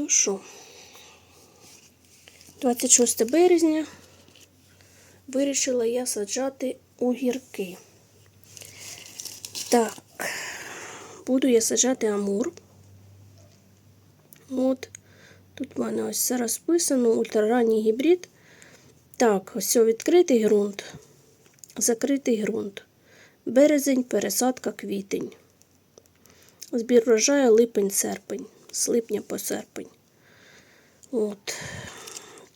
Ну що, 26 березня вирішила я саджати огірки. Так, буду я саджати амур. От, тут в мене ось все розписано, ультраранній гібрид. Так, ось відкритий ґрунт, закритий ґрунт. Березень, пересадка, квітень. Збір врожаю липень-серпень, з липня по серпень. От.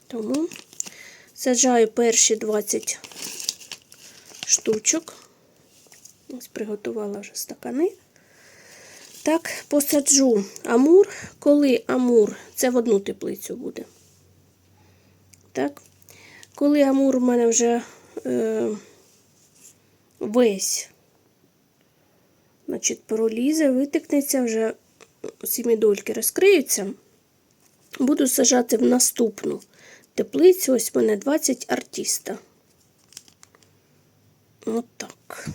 Тому саджаю перші 20 штучок. Ось приготувала вже стакани. Так, посаджу амур. Коли амур, це в одну теплицю буде. Так. Коли амур у мене вже е, весь значить, пролізе, витикнеться, вже сімідольки розкриються. Буду сажати в наступну теплицю. Ось мене 20 артіста. От так.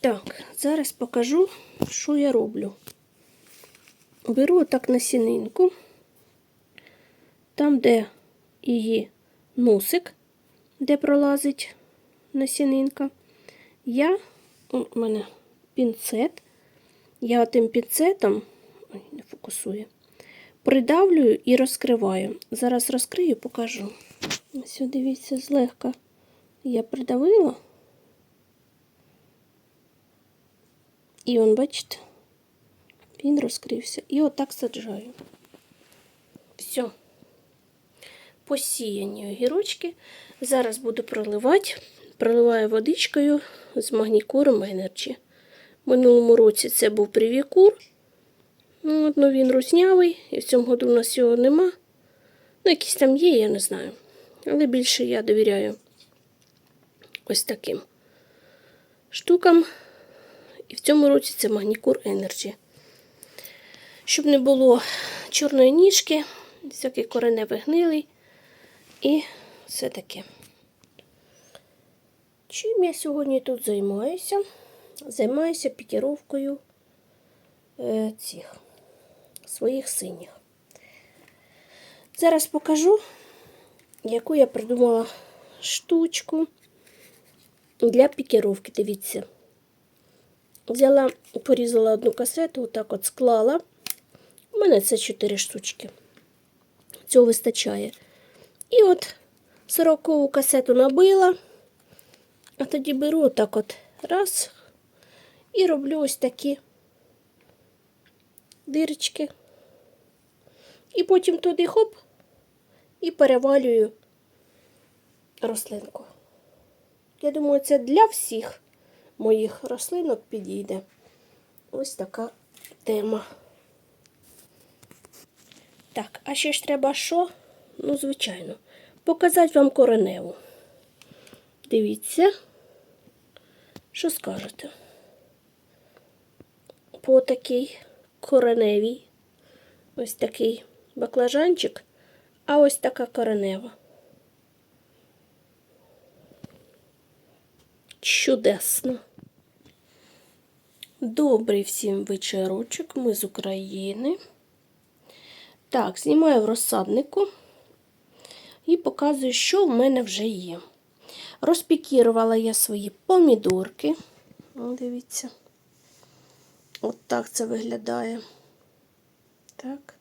Так, зараз покажу, що я роблю. Беру отак насінинку, там, де її носик, де пролазить насінинка, я, у мене пінцет, я тим пінцетом, ой, не фокусує, придавлюю і розкриваю. Зараз розкрию, покажу. Ось, дивіться, злегка я придавила. І он, бачите, він розкрився. І отак саджаю. Все. Посіяні огірочки. Зараз буду проливати. Проливаю водичкою з магнікуром Energy. Минулому році це був привікур. Ну, ну, він руснявий, і в цьому году у нас його нема. Ну, якісь там є, я не знаю. Але більше я довіряю ось таким штукам. І в цьому році це Магнікур Energy. Щоб не було чорної ніжки, всякий кореневий гнилий. І все таке. Чим я сьогодні тут займаюся? Займаюся пікіровкою е, цих своїх синіх. Зараз покажу, яку я придумала штучку для пікіровки. Дивіться. Взяла, порізала одну касету, отак от склала. У мене це 4 штучки. Цього вистачає. І от сорокову касету набила, а тоді беру отак от раз і роблю ось такі дирочки. І потім туди хоп і перевалюю рослинку. Я думаю, це для всіх моїх рослинок підійде. Ось така тема. Так, а ще ж треба що? Ну, звичайно, показати вам кореневу. Дивіться, що скажете? По такій кореневій. Ось такий баклажанчик, а ось така коренева. Чудесно. Добрий всім вечорочок, ми з України. Так, знімаю в розсаднику і показую, що в мене вже є. Розпікірувала я свої помідорки. Дивіться. От так це виглядає. Так,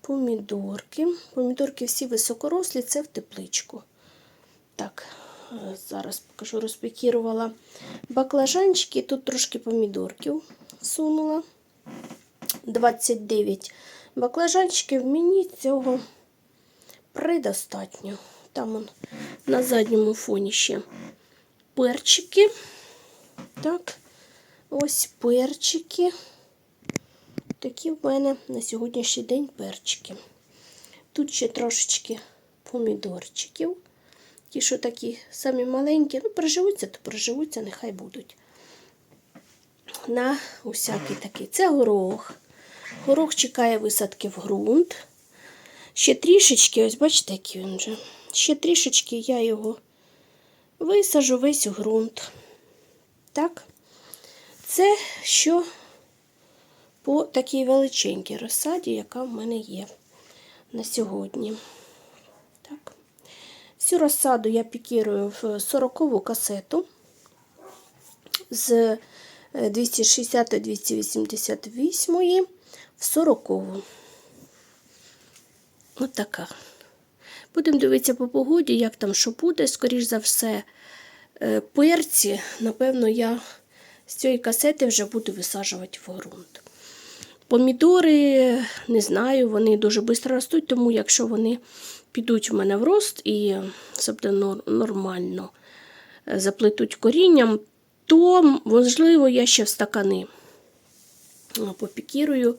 помідорки. Помідорки всі високорослі, це в тепличку. Так, зараз покажу, розпікірувала баклажанчики. Тут трошки помідорків сунула. 29 баклажанчиків. Мені цього предостатньо. Там он на задньому фоні ще перчики. Так, ось перчики. Такі в мене на сьогоднішній день перчики. Тут ще трошечки помідорчиків. Ті, що такі самі маленькі, ну, проживуться, то проживуться, нехай будуть. На усякий такий. Це горох. Горох чекає висадки в ґрунт. Ще трішечки, ось бачите, який він вже. Ще трішечки я його висажу весь у ґрунт. Так. Це що по такій величенькій розсаді, яка в мене є на сьогодні. Так. Всю розсаду я пікірую в 40-ву касету з 260-288 в 40-ву. Ось така. Будемо дивитися по погоді, як там що буде. Скоріш за все, е, перці, напевно, я з цієї касети вже буду висаджувати в ґрунт. Помідори, не знаю, вони дуже швидко ростуть, тому якщо вони підуть в мене в рост і все нормально е, заплетуть корінням, то, можливо, я ще в стакани е, попікірую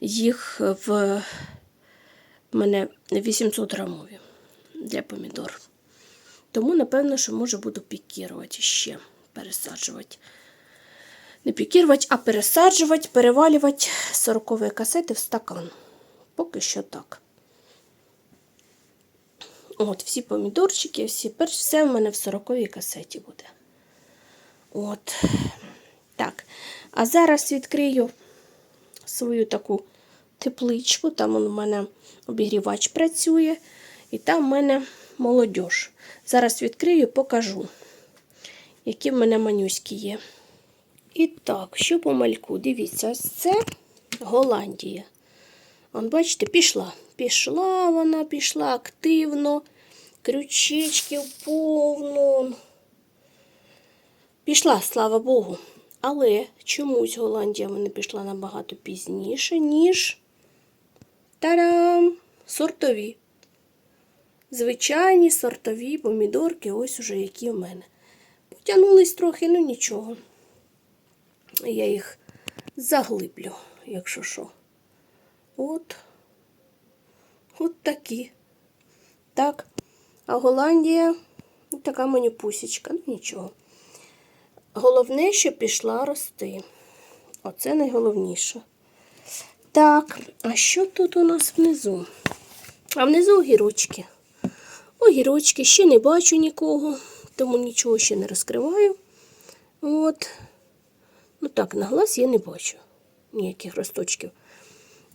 їх в мене 800 грамові для помідор. Тому, напевно, що може буду пікірувати ще, пересаджувати. Не пікірувати, а пересаджувати, перевалювати 40 касети в стакан. Поки що так. От, всі помідорчики, всі перш все в мене в 40 касеті буде. От. Так. А зараз відкрию свою таку тепличку. Там у мене обігрівач працює. І там в мене молодіж. Зараз відкрию, покажу, які в мене манюські є. І так, що по мальку? Дивіться, ось це Голландія. Он, бачите, пішла. Пішла вона, пішла активно. Крючечків повно. Пішла, слава Богу. Але чомусь Голландія мене пішла набагато пізніше, ніж Та-дам! Сортові. Звичайні сортові помідорки, ось уже які в мене. Потягнулись трохи, ну нічого. Я їх заглиблю, якщо що. От. От такі. Так. А Голландія ну, така мені пусічка, ну нічого. Головне, що пішла рости. Оце найголовніше. Так, а що тут у нас внизу? А внизу огірочки. Огірочки, ще не бачу нікого, тому нічого ще не розкриваю. От. Ну так, на глаз я не бачу ніяких росточків.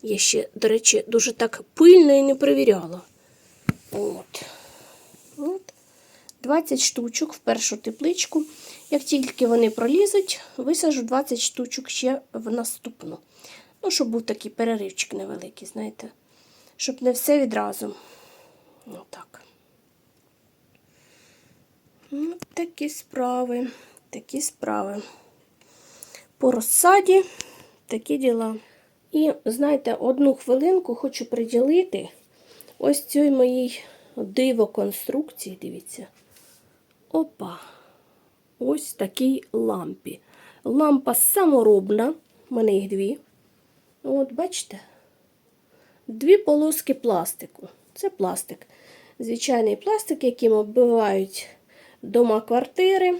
Я ще, до речі, дуже так пильно і не перевіряла. От. От. 20 штучок в першу тепличку. Як тільки вони пролізуть, висажу 20 штучок ще в наступну. Ну, щоб був такий переривчик невеликий, знаєте, щоб не все відразу. Отак. Ну, такі справи, такі справи. По розсаді такі діла. І, знаєте, одну хвилинку хочу приділити ось цій моїй диво конструкції, дивіться. Опа. Ось такій лампі. Лампа саморобна, в мене їх дві. От, бачите? Дві полоски пластику. Це пластик. Звичайний пластик, яким оббивають дома квартири.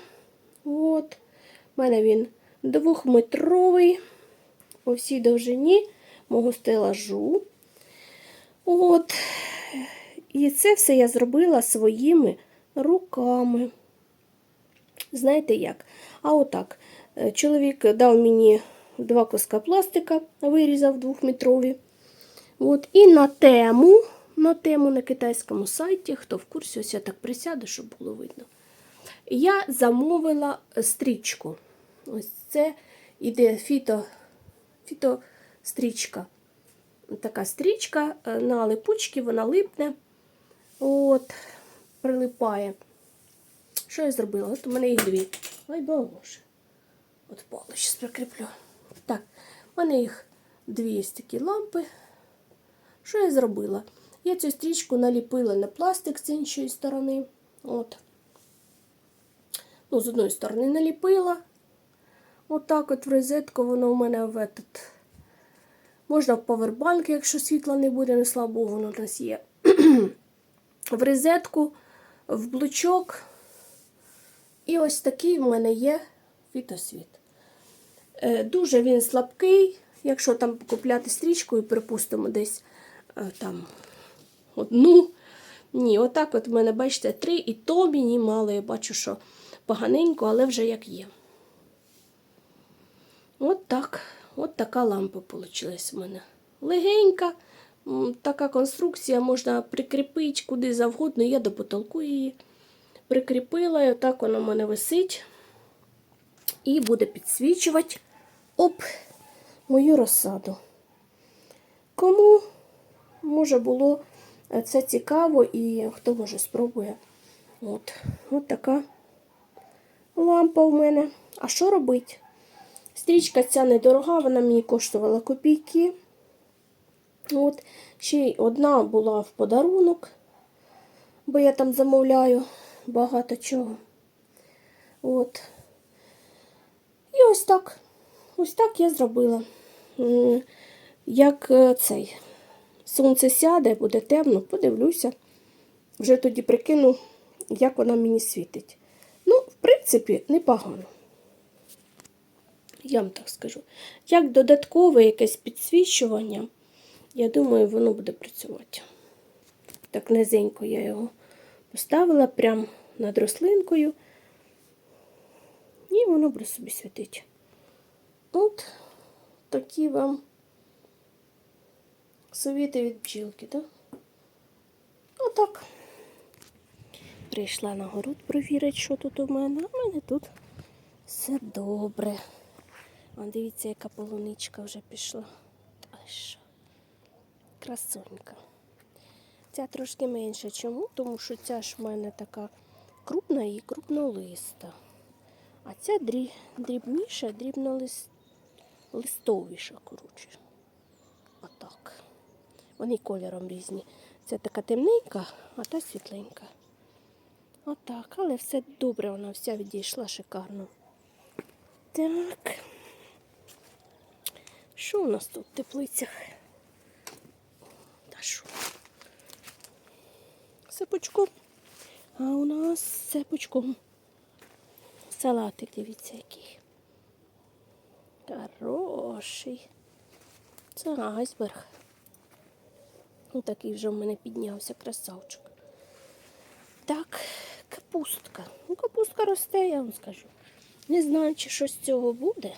От. У мене він двохметровий по всій довжині мого стелажу. От. І це все я зробила своїми руками. Знаєте як? А отак. Чоловік дав мені два куска пластика, вирізав двохметрові. От. І на тему, на тему на китайському сайті, хто в курсі, ось я так присяду, щоб було видно. Я замовила стрічку. Ось це іде фіто, фітострічка. Така стрічка е, на липучки, вона липне. От, прилипає. Що я зробила? От у мене їх дві. Ой, боже. От поле зараз прикріплю. Так, у мене їх дві ось такі лампи. Що я зробила? Я цю стрічку наліпила на пластик з іншої сторони. От. Ну, з одної сторони наліпила. Отак от в розетку воно у мене в этот. Можна в павербанк, якщо світла не буде, не слава Богу, воно у нас є. в розетку, в блочок. І ось такий в мене є фітосвіт. Е, Дуже він слабкий, якщо там купляти стрічку і припустимо десь е, там одну. Ні, отак от в мене, бачите, три, і то мені мало. Я бачу, що поганенько, але вже як є. От так. От така лампа вийшла в мене. Легенька, така конструкція, можна прикріпити куди завгодно. Я до потолку її прикріпила, і отак вона в мене висить. І буде підсвічувати оп, мою розсаду. Кому може було це цікаво і хто може спробує. От, от така лампа у мене. А що робити? Стрічка ця недорога, вона мені коштувала копійки. От, ще й одна була в подарунок, бо я там замовляю багато чого. От. І ось так. Ось так я зробила. Як е, цей сонце сяде, буде темно, подивлюся. Вже тоді прикину, як вона мені світить. Принципі, непогано. Я вам так скажу. Як додаткове якесь підсвічування, я думаю, воно буде працювати. Так низенько я його поставила прямо над рослинкою. І воно буде собі світити. От такі вам совіти від бджілки, так? Отак. Прийшла на город провірити, що тут у мене. А в мене тут все добре. А дивіться, яка полуничка вже пішла. Та що? Красунька. Ця трошки менша. Чому? Тому що ця ж в мене така крупна і крупнолиста. А ця дрі... дрібніша, дрібнолистовіша, коротше. Отак. Вони кольором різні. Це така темненька, а та світленька. Отак, але все добре, вона вся відійшла шикарно. Так. Що у нас тут в теплицях? Та що? Все. А у нас все. Салатик, дивіться, який. Хороший. Це айсберг. Ось такий вже в мене піднявся красавчик. Так, капустка. Ну, капустка росте, я вам скажу. Не знаю, чи щось з цього буде.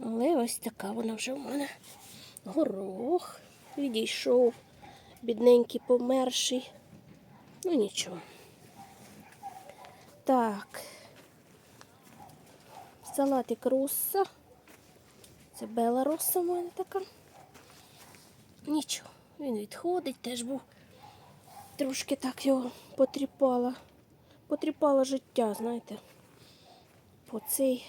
Але ось така вона вже в мене. Горох відійшов. Бідненький померший. Ну нічого. Так. Салатик Росса. Це Бела Росса в мене така. Нічого, він відходить, теж був. Трошки так його потріпала. Потріпала життя, знаєте. По цей,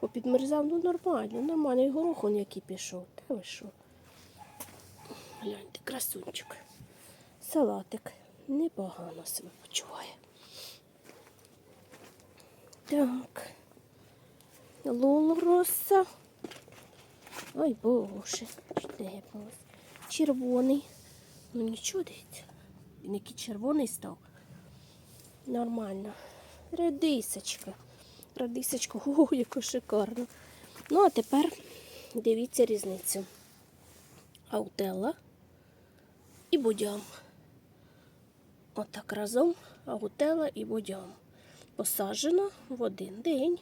попідмерзав, ну нормально, нормально. І горох он який пішов. Та ви що? Гляньте, красунчик. Салатик. Непогано себе почуває. Так. Лолороса. Ой, боже, штепалась. Червоний. Ну нічого дивіться. Він який червоний став. Нормально. Редисочка. Редисочка, о, яка шикарна. Ну, а тепер дивіться різницю. Аутелла і будям. Отак разом аутелла і будям. Посаджена в один день.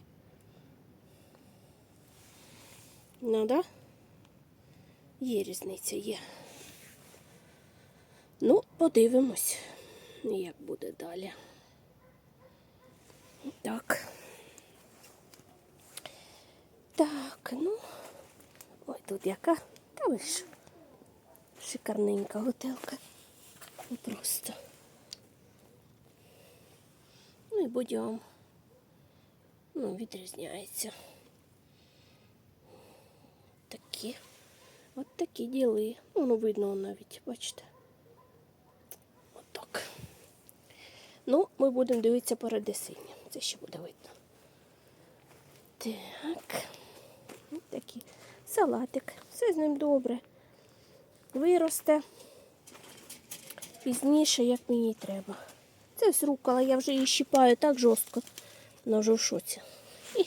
Ну, да? Є різниця, є. Ну, подивимось, як буде далі. Так. Так, ну. Ой, тут яка? Та ви ж. Шикарненька готелка. Ну, Просто. Ну і будьом. Ну, відрізняється. Такі. От такі діли. Ну, видно навіть, бачите. Отак. Ну, ми будемо дивитися передесіння. Це ще буде видно. Так. Ось такий салатик. Все з ним добре. Виросте пізніше, як мені треба. Це ось рукола, я вже її щипаю так жорстко. Вона вже в шоці. І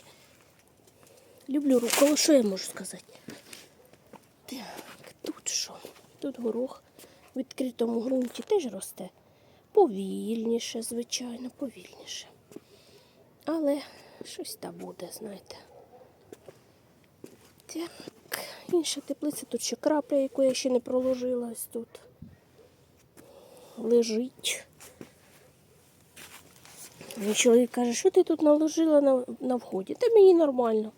люблю руколу, що я можу сказати? Так, тут що? Тут горох в відкритому ґрунті теж росте. Повільніше, звичайно, повільніше. Але щось та буде, знаєте. Так, інша теплиця, тут ще крапля, яку я ще не проложила ось тут. Лежить. Мій чоловік каже, що ти тут наложила на, на вході? Та мені нормально.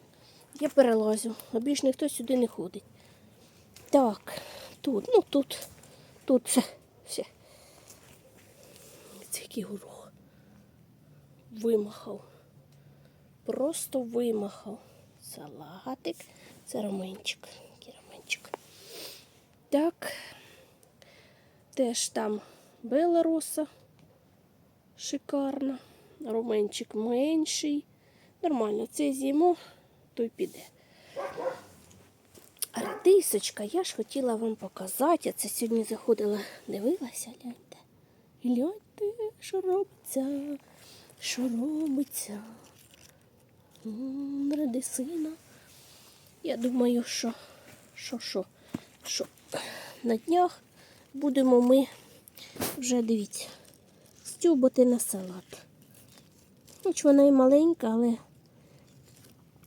Я перелазю, а більш ніхто сюди не ходить. Так, тут, ну тут, тут все, все. Це який горох. Вимахав. Просто вимахав. Салатик. Це роменчик. Так. Теж там белороса. Шикарна. Роменчик менший. Нормально, це з'їмо, то й піде. А редисочка, я ж хотіла вам показати. Я це сьогодні заходила, дивилася, гляньте. Гляньте, що робиться, що робиться. Редисина. Я думаю, що, що, що, що на днях будемо ми вже дивіться, стюбати на салат. Хоч вона і маленька, але,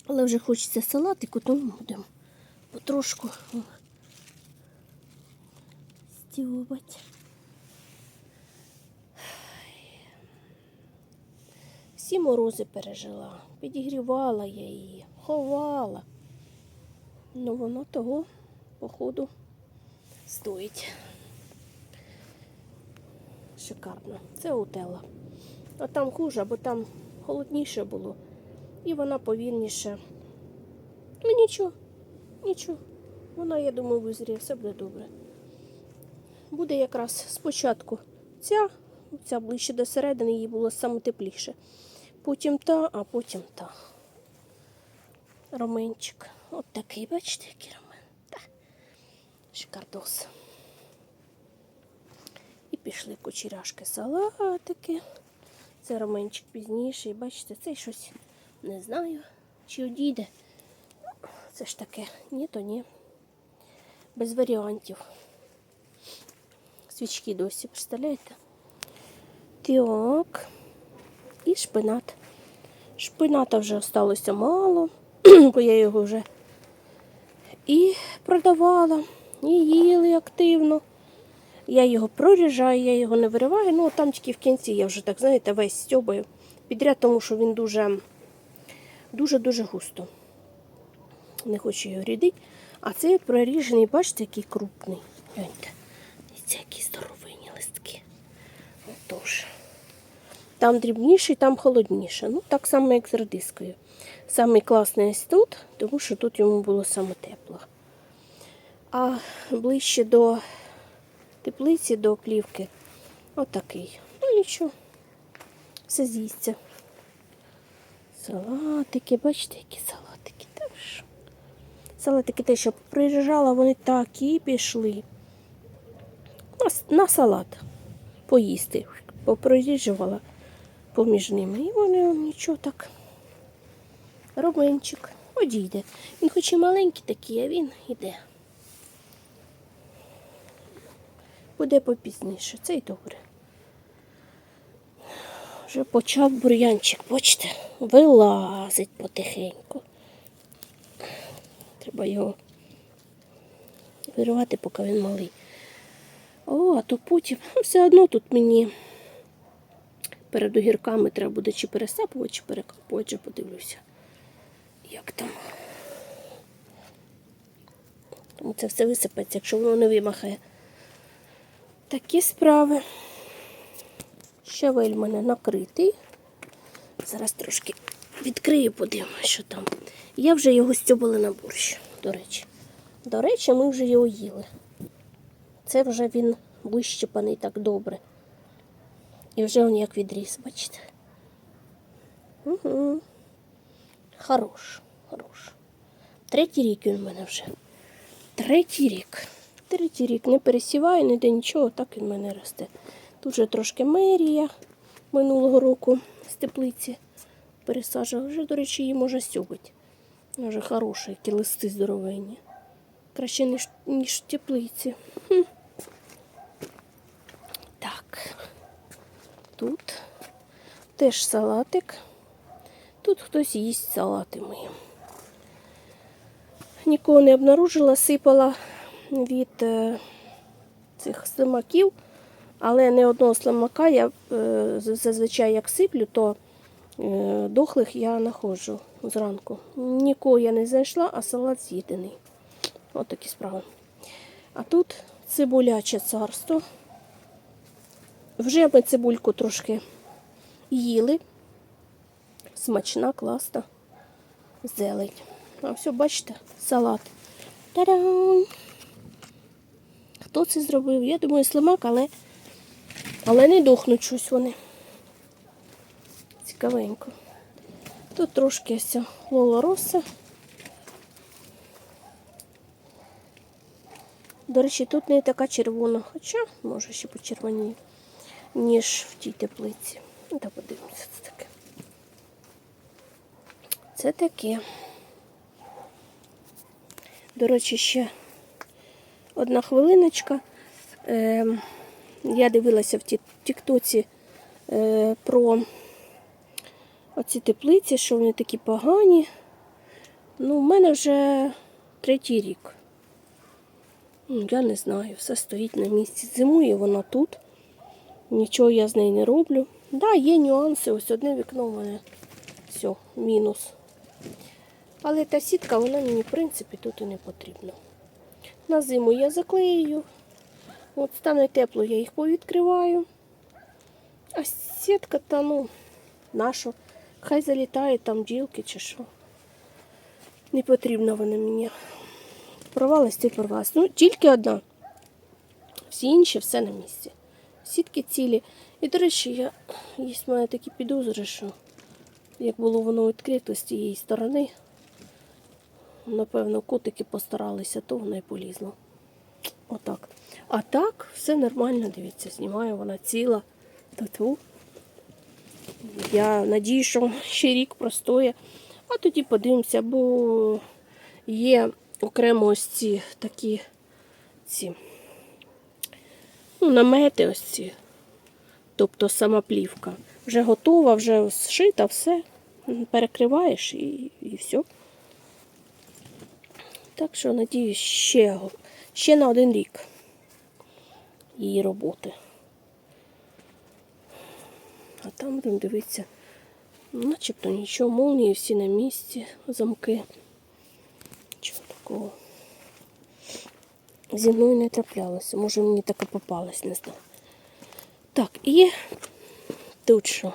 але вже хочеться салатику, тому будемо потрошку стюбати. Всі морози пережила, підігрівала я її, ховала. Ну воно того, походу, стоїть. Шикарно. Це утела. А там хуже, бо там холодніше було. І вона повільніше. Ну нічого, нічого. Вона, я думаю, визріє, все буде добре. Буде якраз спочатку ця, ця ближче до середини, їй було саме тепліше. Потім та, а потім та. Роменчик. От такий, бачите, який ромен. Та. Шикардос. І пішли кучеряшки салатики. Це роменчик пізніший. Бачите, це щось не знаю, чи одійде. Це ж таке, ні, то ні. Без варіантів. Свічки досі, представляєте? Так. І шпинат. Шпината вже залишилося мало, бо я його вже і продавала, і їли активно. Я його проріжаю, я його не вириваю. Ну, там тільки в кінці я вже так, знаєте, весь стьобаю підряд, тому що він дуже дуже-дуже густо. Не хочу його рідити. А цей проріжений, бачите, який крупний. Гляньте. І це які здоровинні листки. Отож. Там дрібніше, там холодніше. Ну, так само, як з редискою. Самий класний ось тут, тому що тут йому було саме тепло. А ближче до теплиці, до плівки, отакий. Ну нічого, все з'їсться. Салатики, бачите, які салатики. Салатики те, що приїжджала, вони так і пішли. На, салат поїсти. Попроріжувала поміж ними. І вони нічого так. Роменчик одійде. Він хоч і маленький такий, а він іде. Буде попізніше, це й добре. Вже почав бур'янчик, бачите, вилазить потихеньку. Треба його вирвати, поки він малий. О, а то потім все одно тут мені перед огірками треба буде чи пересапувати, чи перекапувати, вже подивлюся. Як там. Тому це все висипеться, якщо воно не вимахає. Такі справи. Щавель в мене накритий. Зараз трошки відкрию, подивимося, що там. Я вже його стьобала на борщ, до речі. До речі, ми вже його їли. Це вже він вищипаний так добре. І вже він як відріс, бачите? Угу. Хорош, хорош. Третій рік він в мене вже. Третій рік. Третій рік не пересіваю, ніде нічого, так він в мене росте. Тут вже трошки мерія минулого року з теплиці пересаджувала. Вже, до речі, її можна сьобити. Вона Вже хороша, які листи здоровенні. Краще, ніж, ніж в теплиці. Хм. Так. Тут теж салатик. Тут хтось їсть салати мої. нікого не обнаружила, сипала від е, цих слимаків, але не одного слимака я е, зазвичай як сиплю, то е, дохлих я знаходжу зранку. Нікого я не знайшла, а салат з'їдений. Ось такі справи. А тут цибуляче царство. Вже ми цибульку трошки їли. Смачна, класна зелень. А все, бачите, салат. Та-дам! Хто це зробив? Я думаю, слимак, але, але не дохнуть щось вони. Цікавенько. Тут трошки ось лола роса. До речі, тут не така червона, хоча, може, ще почервоніє, ніж в тій теплиці. Та подивимося, це таке. Це таке. До речі, ще одна хвилиночка. Е, я дивилася в Тіктоці е, про оці теплиці, що вони такі погані. Ну, в мене вже третій рік. Ну, Я не знаю, все стоїть на місці. Зимує вона тут. Нічого я з нею не роблю. Так, да, є нюанси. Ось одне вікно в мене. Все, мінус. Але та сітка, вона мені, в принципі, тут і не потрібна. На зиму я заклею. От стане тепло, я їх повідкриваю. А сітка та ну, наша. Хай залітає там бджілки чи що. Не потрібна вона мені. Порвалась, ти порвалась. Ну, тільки одна. Всі інші все на місці. Сітки цілі. І, до речі, я, є мене такі підозри, що як було воно відкрито з тієї сторони, напевно, котики постаралися, то воно і полізло. Отак. А так, все нормально, дивіться, знімаю, вона ціла. Тату. Я надію, що ще рік простоє. А тоді подивимося, бо є окремо ось ці такі ці, ну, намети ось ці. Тобто сама плівка. Вже готова, вже зшита, все. Перекриваєш і, і все. Так що, надіюсь, ще, ще на один рік її роботи. А там будемо дивитися, начебто нічого, молнії всі на місці, замки. Чого такого? Зі мною не траплялося. Може мені така попалась, не знаю. Так, і тут що?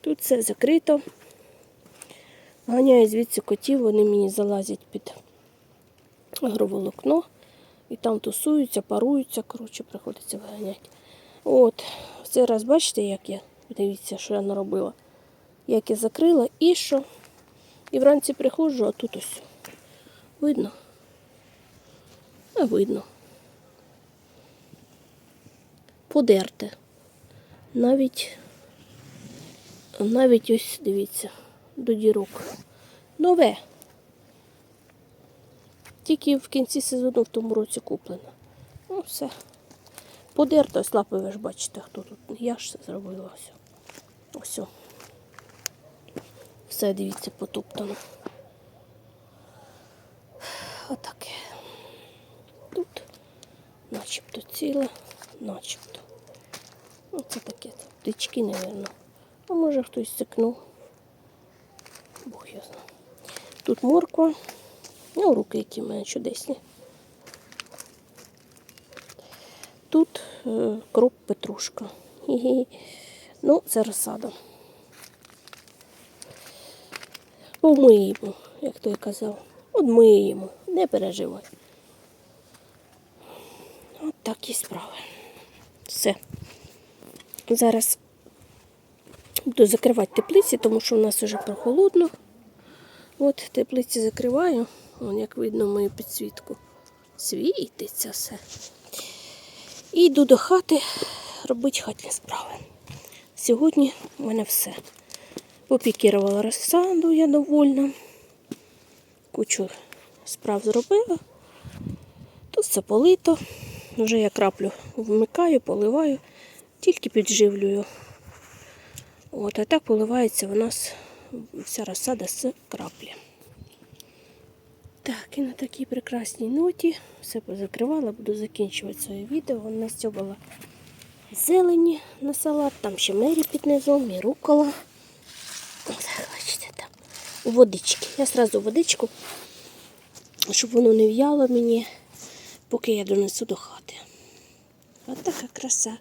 Тут все закрито. Ганяю звідси котів, вони мені залазять під агроволокно. І там тусуються, паруються, коротше, приходиться виганяти. От, в цей раз бачите, як я, дивіться, що я наробила. Як я закрила і що. І вранці приходжу, а тут ось. Видно? А видно. Подерте. Навіть, навіть ось, дивіться, до дірок. Нове. Тільки в кінці сезону в тому році куплено. Ну, все. Подерто, ось лапи ви ж бачите, хто тут. Я ж це зробила все. Ось. Все, дивіться, потоптано. Отаке. Тут начебто ціле, начебто. Оце таке. Птички, мабуть. А може хтось цикнув. Бог я знаю. Тут морква. Ну, руки які в мене чудесні. Тут е, кроп петрушка. Гі-гі. Ну, це розсада. Помиємо, як той казав. Одмиємо, не переживай. Такі справи. Все. Зараз буду закривати теплиці, тому що в нас вже прохолодно. От теплиці закриваю. Вон, як видно, мою підсвітку. Світиться все. І йду до хати робити хатні справи. Сьогодні в мене все. Попікірувала розсаду, я довольна. Кучу справ зробила. Тут все полито. Вже я краплю вмикаю, поливаю, тільки підживлюю. От, а так поливається у нас вся розсада з краплі. Так, і на такій прекрасній ноті все позакривала, буду закінчувати своє відео. Вон настьобала зелені на салат, там ще мері під низом, і рукола. Так, бачите, там у водички. Я сразу водичку, щоб воно не в'яло мені, поки я донесу до хати. От така краса.